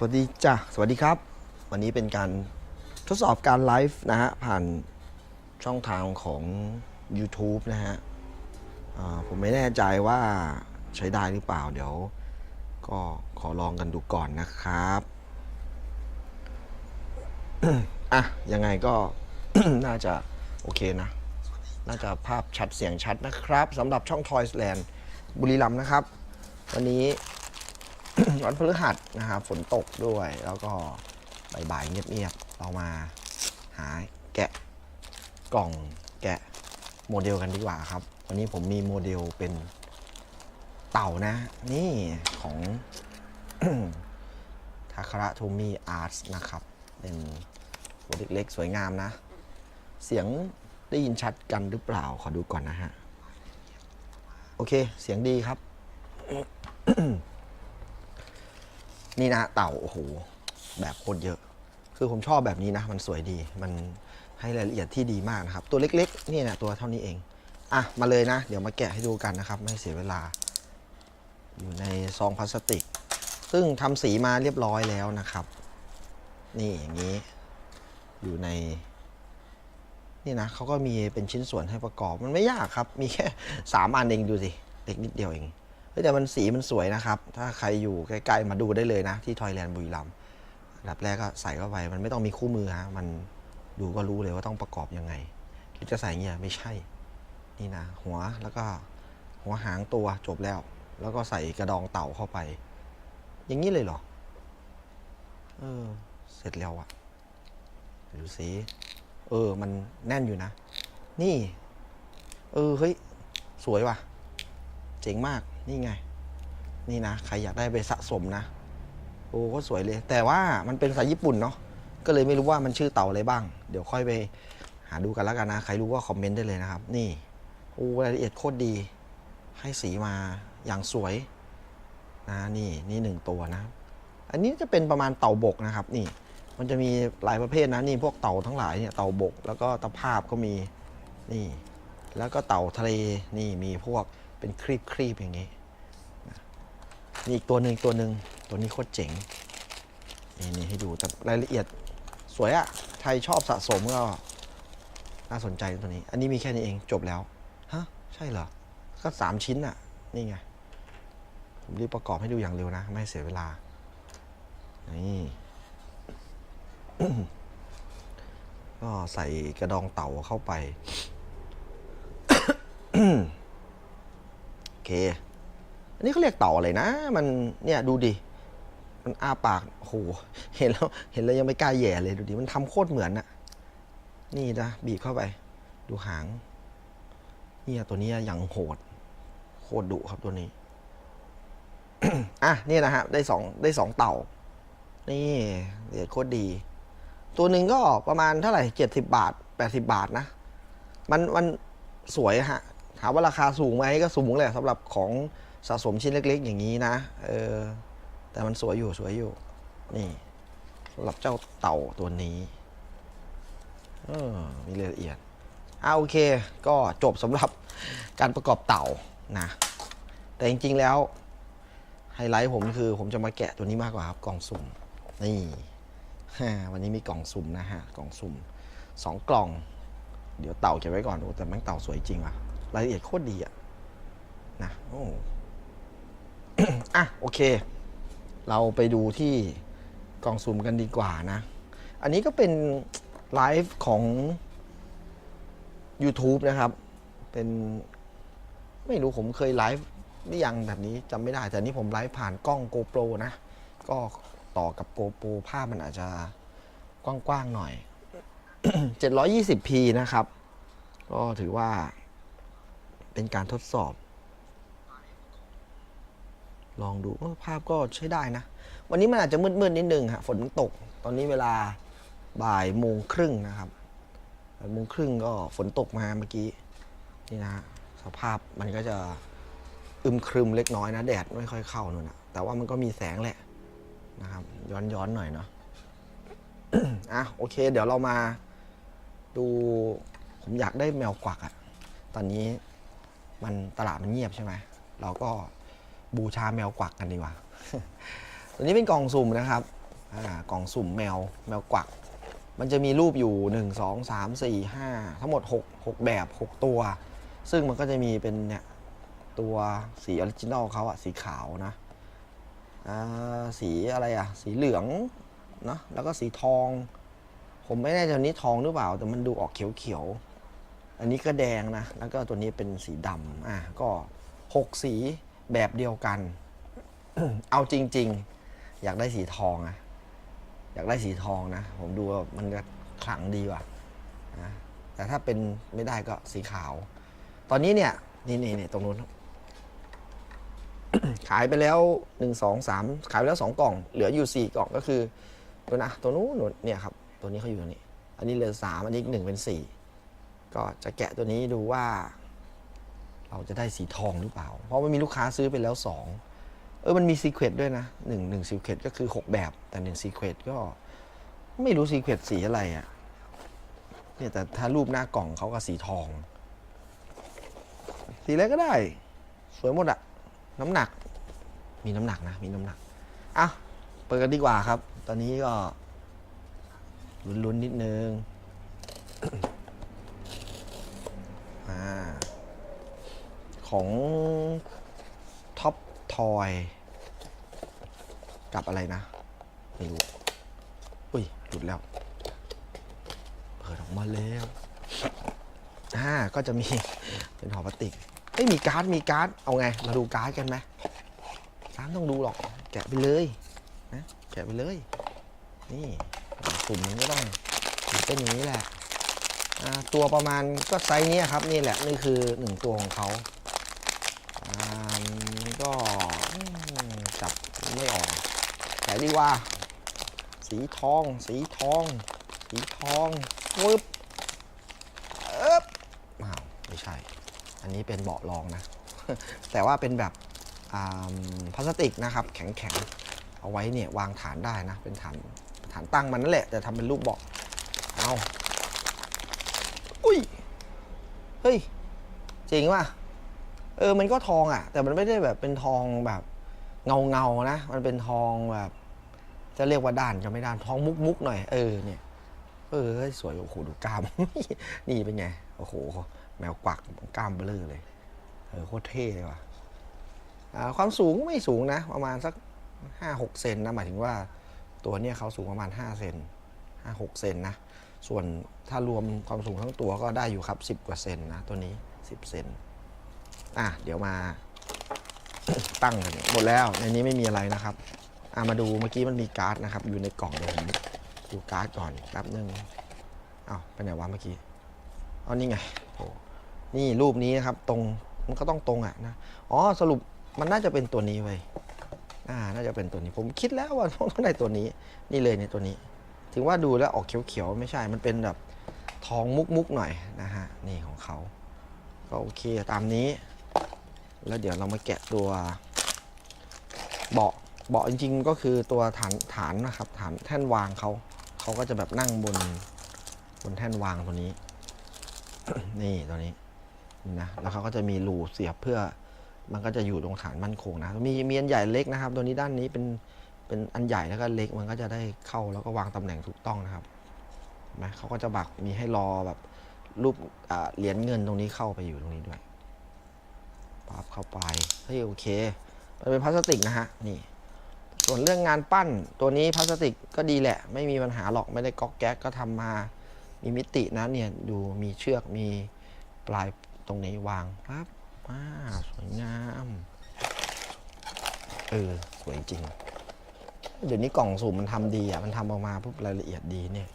สวัสดีจ้ะสวัสดีครับ วันนี้เป็นการทดสอบการไลฟ์นะฮะ ผ่านช่องทางของ YouTube นะฮะผมไม่แน่ใจว่าใช้ได้หรือเปล่า เดี๋ยวก็ขอลองกันดูก่อนนะครับอะ ยังไงก็น่าจะ โอเคนะ น่าจะภาพชัดเสียงชัดนะครับสำหรับช่อง Toys Land บุรีรัมย์นะครับ วันนี้ วันพฤหัสนะครับฝนตกด้วยแล้วก็บ่ายๆเงียบๆเรามาหาแกะกล่องแกะโมเดลกันดีกว่าครับ วันนี้ผมมีโมเดลเป็นเต่านะ นี่ของทาคาระโทมิอาร์ตนะครับ เป็นตัวเล็กๆ สวยงามนะ เสียงได้ยินชัดกันหรือเปล่า ขอดูก่อนนะฮะ โอเค เสียงดีครับ นี่นะเต่าโอ้โหแบบโคตรเยอะ คือผมชอบแบบนี้นะ มันสวยดี มันให้รายละเอียดที่ดีมากนะครับ ตัวเล็กๆ นี่นะตัวเท่านี้เอง อะ มาเลยนะ เดี๋ยวมาแกะให้ดูกันนะครับ ไม่ให้เสียเวลา อยู่ในซองพลาสติก ซึ่งทำสีมาเรียบร้อยแล้วนะครับ นี่อย่างนี้ อยู่ใน นี่นะเขาก็มีเป็นชิ้นส่วนให้ประกอบ มันไม่ยากครับ มีแค่สามอันเองดูสิ เล็กนิดเดียวเอง แต่มันสีมันสวยนะครับ ถ้าใครอยู่ใกล้ๆมาดูได้เลยนะ ที่ทอยแลนด์บุรีรัมย์อันดับแรกก็ใส่เข้าไป มันไม่ต้องมีคู่มือฮะ มันดูก็รู้เลยว่าต้องประกอบยังไงหรือจะใส่เงี้ยไม่ใช่ นี่นะ หัวแล้วก็หัวหางตัวจบแล้ว แล้วก็ใส่กระดองเต่าเข้าไป อย่างนี้เลยเหรอ เออ เสร็จแล้วอะดูสิเออ มันแน่นอยู่นะ นี่ เออ เฮ้ย สวยว่ะ เจ๋งมาก นี่ไง นี่นะ ใครอยากได้ไปสะสมนะ โอ้ก็สวยเลย แต่ว่ามันเป็นภาษาญี่ปุ่นเนาะ ก็เลยไม่รู้ว่ามันชื่อเต่าอะไรบ้าง เดี๋ยวค่อยไปหาดูกันแล้วกันนะ ใครรู้ก็คอมเมนต์ได้เลยนะครับ นี่ โอ้รายละเอียดโคตรดี ให้สีมาอย่างสวยนะนี่นี่หนึ่งตัวนะ อันนี้จะเป็นประมาณเต่าบกนะครับ นี่ มันจะมีหลายประเภทนะนี่พวกเต่าทั้งหลายเนี่ยเต่าบก แล้วก็ตะภาพก็มีนี่ แล้วก็เต่าทะเลนี่มีพวกเป็นครีบครีบๆอย่างนี้ นี่อีกตัวหนึ่งตัวหนึ่งตัวนี้โคตรเจ๋งนี่นี่ให้ดูแต่รายละเอียดสวยอะใครชอบสะสมก็น่าสนใจตัวนี้ อันนี้มีแค่นี้เองจบแล้วฮะใช่เหรอ ก็สามชิ้นอะนี่ไง ผมรีบประกอบให้ดูอย่างเร็วนะ ไม่ให้เสียเวลา นี่ก็ใส่กระดองเต่าเข้าไป โอเค อันนี้เขาเรียกเต่าอะไรนะ มันเนี่ยดูดิ มันอ้าปากโหเห็นแล้ว เห็นแล้วยังไม่กล้าแย่เลยดูดิ มันทำโคตรเหมือนอะนี่นะบีบเข้าไป ดูหาง เนี่ยตัวนี้อย่างโหด โคตรดุครับตัวนี้ อะนี่นะฮะ ได้สองได้สองเต่า นี่เดียโคตรดี ตัวหนึ่งก็ประมาณเท่าไหร่เจ็ดสิบาทแปดสิบาทนะ มันมันสวยฮะ ถามว่าราคาสูงไหมก็สูงแหละสำหรับของ สะสมชิ้นเล็ก ๆ อย่างนี้นะ เออ แต่มันสวยอยู่สวยอยู่ นี่สำหรับเจ้าเต่าตัวนี้เออมีรายละเอียดอ่าโอเค ก็จบสำหรับการประกอบเต่านะ แต่จริง ๆ แล้ว ไฮไลท์ผมคือผมจะมาแกะตัวนี้มากกว่าครับกล่องสุ่ม นี่วันนี้มีกล่องสุ่มนะฮะ กล่องสุ่มสองกล่อง เดี๋ยวเต่าเก็บไว้ก่อนโอ้แต่แม่งเต่าสวยจริงว่ะ รายละเอียดโคตรดีอะนะโอ้ อะโอเค เราไปดูที่กล่องสุ่มกันดีกว่านะ อันนี้ก็เป็นไลฟ์ของ YouTube นะครับ เป็นไม่รู้ผมเคยไลฟ์หรือยังแบบนี้จำไม่ได้ แต่นี่ผมไลฟ์ผ่านกล้อง GoPro นะ ก็ต่อกับ GoPro ภาพมันอาจจะกว้างๆหน่อย 720p นะครับ ก็ถือว่าเป็นการทดสอบ ลองดูภาพก็ใช้ได้นะ วันนี้มันอาจจะมืดๆนิดนึงฮะฝนตก ตอนนี้เวลาบ่ายโมงครึ่งนะครับบ่ายโมงครึ่งก็ฝนตกมาเมื่อกี้นี่นะสภาพมันก็จะอึมครึมเล็กน้อยนะ แดดไม่ค่อยเข้านู่นนะแต่ว่ามันก็มีแสงแหละนะครับ ย้อนย้อนๆหน่อยเนาะอะโอเค เดี๋ยวเรามาดูผมอยากได้แมวกวักอะตอนนี้มันตลาดมันเงียบใช่ไหมเราก็ บูชาแมวกวักกันดีกว่า ตัวนี้เป็นกล่องสุ่มนะครับกล่องสุ่มแมวแมวกวัก มันจะมีรูปอยู่ 1 2 3 4 5 ทั้งหมด 6 6 แบบ 6 ตัว ซึ่งมันก็จะมีเป็นเนี่ยตัวสีออริจินอลเขาอะสีขาวนะสีอะไรอะสีเหลืองเนะแล้วก็สีทอง ผมไม่แน่ใจนี้ทองหรือเปล่า แต่มันดูออกเขียวๆ อันนี้ก็แดงนะ แล้วก็ตัวนี้เป็นสีดำอะก็หกสี แบบเดียวกัน เอาจริง ๆ อยากได้สีทองอะอยากได้สีทองนะ ผมดูมันจะขลังดีว่ะนะแต่ถ้าเป็นไม่ได้ก็สีขาว ตอนนี้เนี่ย นี่นี่นี่ตรงนู้นขายไปแล้วหนึ่งสองสามขายไปแล้วสองกล่อง เหลืออยู่สี่กล่องก็คือดูนะตัวนู้นนู่นเนี่ยครับ ตัวนี้เขาอยู่ตรงนี้ อันนี้เหลือสามอันนี้หนึ่งเป็นสี่ก็จะแกะตัวนี้ดูว่า เราจะได้สีทองหรือเปล่า เพราะมันมีลูกค้าซื้อไปแล้วสองเออมันมีซีเครตด้วยนะหนึ่งหนึ่งซีเครตก็คือหกแบบ แต่หนึ่งซีเครตก็ไม่รู้ซีเครตสีอะไรอะ่ะเนี่ยแต่ถ้ารูปหน้ากล่องเขาก็สีทอง สีอะไรก็ได้ สวยหมดอะน้ำหนัก มีน้ำหนักนะ มีน้ำหนักอะเปิดกันดีกว่าครับ ตอนนี้ก็ลุ้นๆนิดนึง อ่า ของท็อปทอยกับอะไรนะ ไม่รู้ อุ้ย หลุดแล้ว เปิดออกมาแล้ว อ่า ก็จะมีเป็นห่อพลาสติกไม่มีการ์ด มีการ์ด เอาไงมาดูการ์ดกันไหมการ์ดต้องดูหรอก แกะไปเลยนะแกะไปเลย นี่สุ่มมันก็ต้องเป็นอย่างนี้แหละตัวประมาณก็ไซส์นี้ครับ นี่แหละ นี่คือหนึ่งตัวของเขาอ่ามันก็อืมจับไม่ออกแกะ ดีว่า สีทอง สีทอง สีทองวึบเอ๊บอ้าวไม่ใช่ อันนี้เป็นเบาะรองนะ แต่ว่าเป็นแบบพลาสติกนะครับ แข็งๆ เอาไว้เนี่ยวางฐานได้นะ เป็นฐานฐานตั้งมันนั่นแหละ แต่ทำเป็นรูปเบาะเอาอุ้ย เฮ้ย จริงว่ะ เออ มันก็ทองอะ แต่มันไม่ได้แบบเป็นทองแบบเงาเงาๆนะ มันเป็นทองแบบ จะเรียกว่าด้านก็ไม่ด้านท้องมุกมุกหน่อยเออเนี่ยเออสวยโอ้โหดูกล้าม นี่เป็นไงโอ้โหแมวกวักกล้ามเบลอเลยเออโคตรเท่เลยว่ะความสูงไม่สูงนะ ประมาณสักห้าหกเซนนะหมายถึงว่าตัวเนี้ยเขาสูงประมาณห้าเซนห้าหกเซนนะ ส่วนถ้ารวมความสูงทั้งตัวก็ได้อยู่ครับสิบกว่าเซนนะ ตัวนี้สิบเซนอะเดี๋ยวมาตั้งกันหมดแล้วในนี้ไม่มีอะไรนะครับ่ะมาดูเมื่อกี้มันมีการ์ดนะครับ อยู่ในกล่องเดี๋ยวผมดูการ์ดก่อนแป๊บนึงอ้าวไปไหนวะเมื่อกี้อ๋อนี่ไงโอ้นี่รูปนี้นะครับ ตรงมันก็ต้องตรงอะนะอ๋อสรุปมันน่าจะเป็นตัวนี้ไว้ยอ่าน่าจะเป็นตัวนี้ผมคิดแล้วว่าต้องได้ตัวนี้ นี่เลยเนี่ยตัวนี้ ถึงว่าดูแล้วออกเขียวๆไม่ใช่มันเป็นแบบทองมุกๆหน่อยนะฮะนี่ของเขาก็โอเคตามนี้ แล้วเดี๋ยวเรามาแกะตัวเบาะ เบาะจริงๆก็คือตัวฐานฐานนะครับฐานแท่นวางเขาเขาก็จะแบบนั่งบนบนแท่นวางตัวนี้ นี่ตัวนี้นะแล้วเขาก็จะมีรูเสียบเพื่อมันก็จะอยู่ตรงฐานมั่นคงนะมีมีอันใหญ่เล็กนะครับ ตัวนี้ด้านนี้เป็นเป็นอันใหญ่แล้วก็เล็กมันก็จะได้เข้าแล้วก็วางตำแหน่งถูกต้องนะครับนไหมเขาก็จะบักมีให้รอแบบรูปเหรียญเงินตรงนี้เข้าไปอยู่ตรงนี้ด้วยปั๊บเข้าไปเฮ้ยโอเคมันเป็นพลาสติกนะฮะนี่ ส่วนเรื่องงานปั้นตัวนี้พลาสติกก็ดีแหละ ไม่มีปัญหาหรอกไม่ได้ก๊อกแก๊กก็ทำมา มีมิตินะเนี่ยดูมีเชือกมีปลายตรงนี้วางปั๊บอ่าสวยงามเออสวยจริง เดี๋ยวนี้กล่องสุ่มมันทำดีอะมันทำออกมาปุ๊บรายละเอียดดีเนี่ย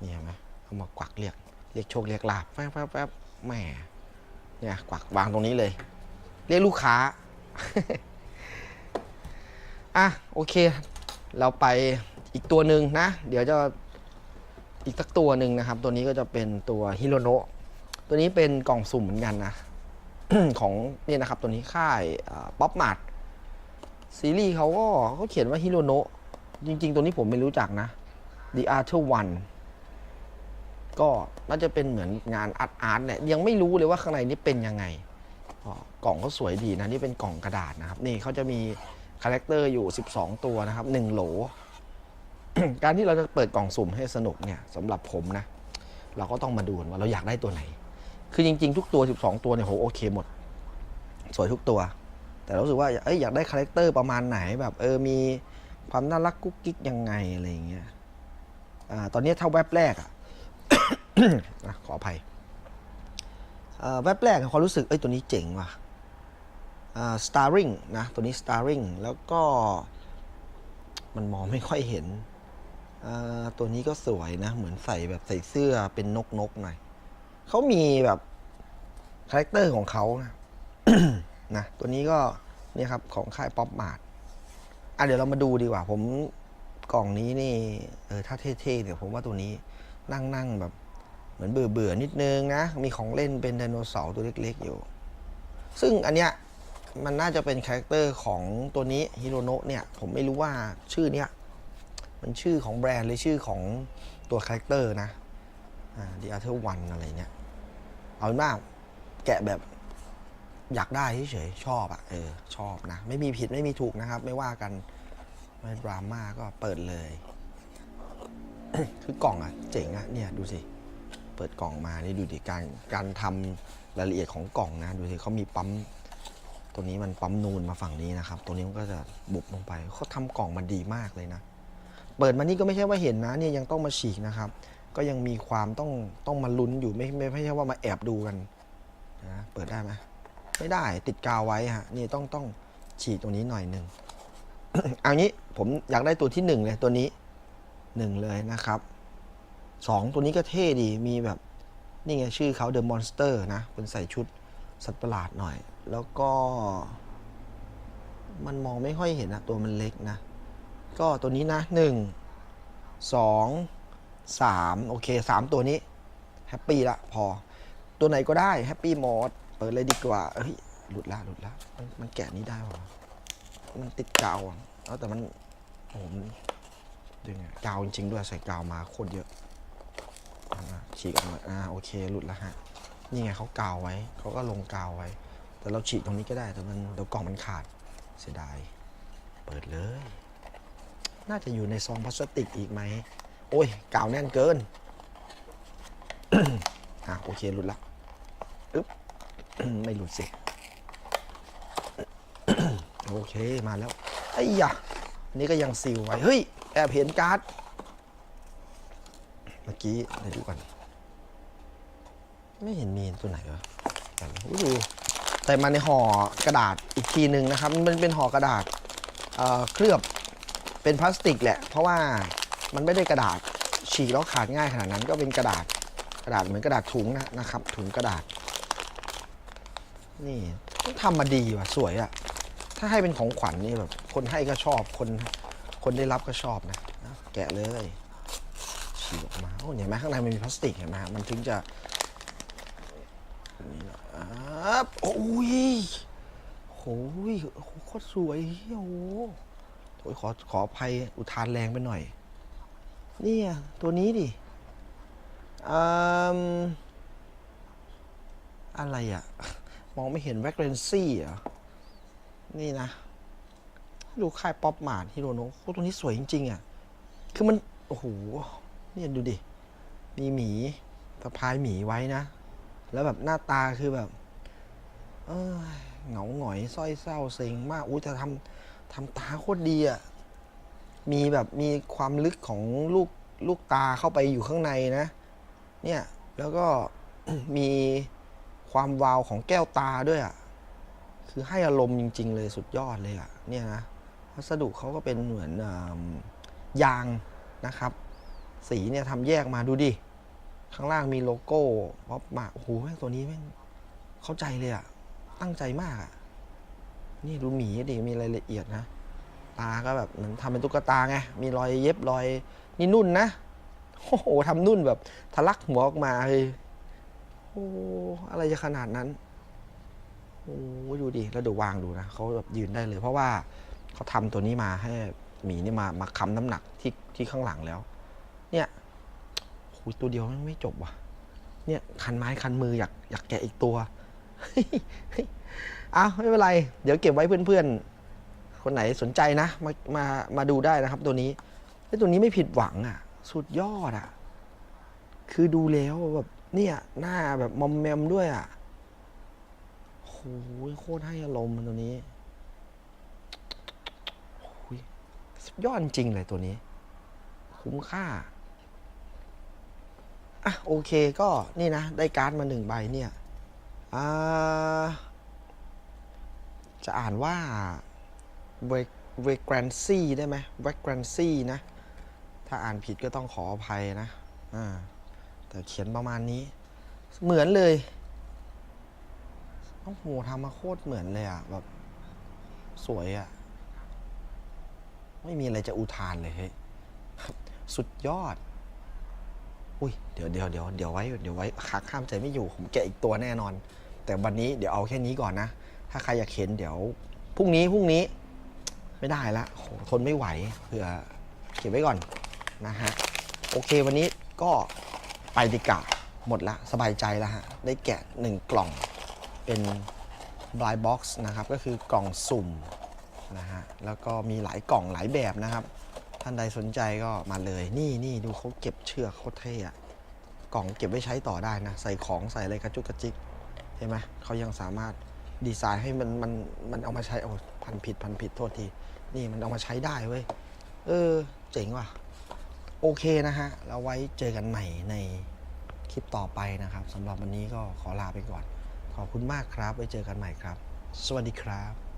นี่เห็นไหมเอามากวักเรียกเรียกโชคเรียกลาบแป๊บแป๊บแป๊บแหมเนี่ยกวักวางตรงนี้เลย เรียกลูกค้า อะโอเค เราไปอีกตัวหนึ่งนะ เดี๋ยวจะอีกสักตัวหนึ่งนะครับ ตัวนี้ก็จะเป็นตัวฮิโรโนะตัวนี้เป็นกล่องสุ่มเหมือนกันนะ ของเนี่ยนะครับ ตัวนี้ค่ายป๊อปมาร์ทซีรีส์เขาก็เขาเขียนว่าฮิโรโนะจริง ๆ ตัวนี้ผมไม่รู้จักนะ The Archer One ก็น่าจะเป็นเหมือนงานอาร์ตอาร์ตแหละยังไม่รู้เลยว่าข้างในนี้เป็นยังไงก็กล่องเขาสวยดีนะ นี่เป็นกล่องกระดาษนะครับ นี่เขาจะมี คาแรคเตอร์อยู่ 12 ตัวนะครับ1โหล การที่เราจะเปิดกล่องสุ่มให้สนุกเนี่ยสำหรับผมนะ เราก็ต้องมาดูนว่าเราอยากได้ตัวไหน คือจริง ๆ ทุกตัว 12 ตัวเนี่ยโหโอเคหมด สวยทุกตัว แต่รู้สึกว่าเอ้ยอยากได้คาแรคเตอร์ประมาณไหนแบบเออมีความน่ารักกุ๊กกิ๊กยังไงอะไรอย่างเงี้ยอ่าตอนนี้ถ้าแว็บแรกอะขออภัยแว็บแรกความรู้สึกเอ้ยตัวนี้เจ๋งว่ะ อ่า starring นะตัวนี้ starring แล้วก็มันมองไม่ค่อยเห็น ตัวนี้ก็สวยนะ เหมือนใส่แบบใส่เสื้อเป็นนกนกหน่อยเขามีแบบคาแรคเตอร์ของเขานะนะตัวนี้ก็เนี่ยครับของค่ายป๊อปมาร์ทอะเดี๋ยวเรามาดูดีกว่า ผมกล่องนี้นี่เออถ้าเท่ๆเนี่ยผมว่าตัวนี้นั่งนั่งแบบ เหมือนเบื่อเบื่อๆนิดนึงนะ มีของเล่นเป็นไดโนเสาร์ตัวเล็กๆอยู่ ซึ่งอันเนี้ย มันน่าจะเป็นคาแรคเตอร์ของตัวนี้ฮิโรโนะเนี่ย ผมไม่รู้ว่าชื่อเนี้ยมันชื่อของแบรนด์หรือชื่อของตัวคาแรคเตอร์นะอ่า The Other One อะไรเนี่ย เอาเป็นว่าแกะแบบอยากได้เฉยชอบอะเออชอบนะ ไม่มีผิดไม่มีถูกนะครับ ไม่ว่ากัน ไม่ดราม่าก็เปิดเลย คือกล่องอะเจ๋งอะเนี่ยดูสิ เปิดกล่องมานี่ดูดิการการทำรายละเอียดของกล่องนะ ดูสิเขามีปั๊ม ตัวนี้มันปั๊มนูนมาฝั่งนี้นะครับ ตัวนี้มันก็จะบุบลงไปเขาทำกล่องมันดีมากเลยนะ เปิดมานี่ก็ไม่ใช่ว่าเห็นนะเนี่ยยังต้องมาฉีกนะครับ ก็ยังมีความต้องต้องมาลุ้นอยู่ไม่ไม่ไม่ใช่ว่ามาแอบดูกันนะเปิดได้ไหมไม่ได้ติดกาวไว้ฮะนี่ต้องต้องฉีกตรงนี้หน่อยหนึ่งเอางี้ผมอยากได้ตัวที่หนึ่งเลยตัวนี้หนึ่งเลยนะครับสองตัวนี้ก็เท่ดีมีแบบนี่ไงชื่อเขา The Monster นะเป็นใส่ชุดสัตว์ประหลาดหน่อย แล้วก็ มันมองไม่ค่อยเห็นนะตัวมันเล็กนะ ก็ตัวนี้นะหนึ่งสองสามโอเคสามตัวนี้แฮปปี้ละพอ ตัวไหนก็ได้แฮปปี้หมดเปิดเลยดีกว่าเฮ้ยหลุดละหลุดละมันมันแกะนี้ได้ปะมันติดกาวอะเอาแต่มันโอ้โหมันดึงอะกาวจริงๆด้วยใส่กาวมาโคตรเยอะฉีกออกมาอ่าโอเคหลุดล้วฮะนี่ไงเขากาวไว้เขาก็ลงกาวไว้ แต่เราฉีกตรงนี้ก็ได้แต่มันเดี๋ยวกล่องมันขาดเสียดาย เปิดเลย น่าจะอยู่ในซองพลาสติกอีกไหม โอ้ยกาวแน่นเกิน อะโอเคหลุดละอึ๊บไม่หลุดสิโอเคมาแล้ว ไอ้ยะนนี้ก็ยังซีลไว้ เฮ้ย แอบเห็นการ์ด เมื่อกี้เดี๋ยวดูก่อน ไม่เห็นมีตัวไหนวะแต่ดู แต่มาในห่อกระดาษอีกทีหนึ่งนะครับ มันเป็นห่อกระดาษเเคลือบเป็นพลาสติกแหละ เพราะว่ามันไม่ได้กระดาษฉีกแล้วขาดง่ายขนาดนั้น ก็เป็นกระดาษกระดาษเหมือนกระดาษถุงนะนะครับ ถุงกระดาษ นี่ต้องทำมาดีว่ะสวยอะถ้าให้เป็นของขวัญนี่แบบคนให้ก็ชอบคนคนได้รับก็ชอบนะแกะเลยฉีกออกมาโอ้เห็นไหมข้างในมันมีพลาสติกเห็นไหมมันถึงจะ อ่าโอ้ยโหโอ้โหโคตรสวยเฮ้ยโอ้โหโอ้ยขอขออภัยอุทานแรงไปหน่อยเนี่ยตัวนี้ดิอืมอะไรอะ มองไม่เห็นแวกเรนซี่เหรอนี่นะ ดูค่ายป๊อปมาร์ทฮิโรโนะโอ้ตัวนี้สวยจริง ๆ อะ คือมัน โอ้โหเนี่ยดูดิ มีหมีสะพายหมีไว้นะ แล้วแบบหน้าตาคือแบบ เออเหงาหงอยสร้อยเศร้าเซ็งมากอุ้ยแต่ทำทำตาโคตรดีอะ่ะมีแบบมีความลึกของลูกลูกตาเข้าไปอยู่ข้างในนะ เนี่ย แล้วก็มีความวาวของแก้วตาด้วยอะ่ะคือให้อารมณ์จริง ๆ เลยสุดยอดเลยอะ่ะเนี่ยนะวัสดุเขาก็เป็นเหมือนอยางนะครับ สีเนี่ยทำแยกมาดูดิ ข้างล่างมีโลโก้ป๊อปมาโอ้โหแม่งตัวนี้แม่งเข้าใจเลยอะ ตั้งใจมากอะนี่ดูหมีดิมีรายละเอียดนะ ตาก็แบบเหมือนทำเป็นตุ๊กตาไง มีรอยเย็บรอย นี่นุ่นนะ โอ้โหทำนุ่นแบบทะลักหัวออกมาเลยโอ้อะไรจะขนาดนั้น โอ้ดูดิ แล้วเดี๋ยววางดูนะเขาแบบยืนได้เลย เพราะว่าเขาทำตัวนี้มาให้หมีนี่มามาค้ำน้ำหนักที่ที่ข้างหลังแล้ว เนี่ยโอ้ยตัวเดียวมันไม่จบว่ะ เนี่ยคันไม้คันมืออยากอยากแกะอีกตัว เอาไม่เป็นไร เดี๋ยวเก็บไว้เพื่อนๆ คนไหนสนใจนะ มามามาดูได้นะครับ ตัวนี้ไอ้ตัวนี้ไม่ผิดหวังอะ สุดยอดอะ คือดูแล้วแบบเนี่ยหน้าแบบมอมแมมด้วยอะโอ้โหโคตรให้อารมณ์ตัวนี้โอ้ยสุดยอดจริงเลยตัวนี้ คุ้มค่าอะโอเคก็นี่นะ ได้การ์ดมาหนึ่งใบเนี่ย จะอ่านว่า v a g r a n c y ได้ไหม v a g r a n c y นะ ถ้าอ่านผิดก็ต้องขออภัยนะแต่เขียนประมาณนี้ เหมือนเลยโอ้โหทำมาโคตรเหมือนเลยอะ แบบ สวยอะ ไม่มีอะไรจะอุทานเลยเฮ้ยสุดยอด อุ้ย เดี๋ยวเดี๋ยวเดี๋ยวเดี๋ยวไว้ เดี๋ยวไว้คักห้ามใจไม่อยู่ ผมแกะอีกตัวแน่นอน แต่วันนี้เดี๋ยวเอาแค่นี้ก่อนนะ ถ้าใครอยากเห็นเดี๋ยวพรุ่งนี้พรุ่งนี้ ไม่ได้ละโหทนไม่ไหวเผื่อเก็บไว้ก่อนนะฮะโอเควันนี้ก็ไปดีกะหมดละสบายใจแล้วฮะ ได้แกะหนึ่งกล่องเป็น blind box นะครับ ก็คือกล่องสุ่มนะฮะ แล้วก็มีหลายกล่องหลายแบบนะครับ ท่านใดสนใจก็มาเลย นี่นี่ดูเขาเก็บเชือกโคตรเท่อะกล่องเก็บไว้ใช้ต่อได้นะ ใส่ของใส่อะไรกระจุกกระจิก ห็นไหมเขายังสามารถดีไซน์ให้มันมันมันเอามาใช้โอ้พันผิดพันผิดโทษที นี่มันเอามาใช้ได้เว้ย เออ เจ๋งว่ะ โอเคนะฮะ เราไว้เจอกันใหม่ในคลิปต่อไปนะครับสำหรับวันนี้ก็ขอลาไปก่อน ขอบคุณมากครับ ไว้เจอกันใหม่ครับ สวัสดีครับ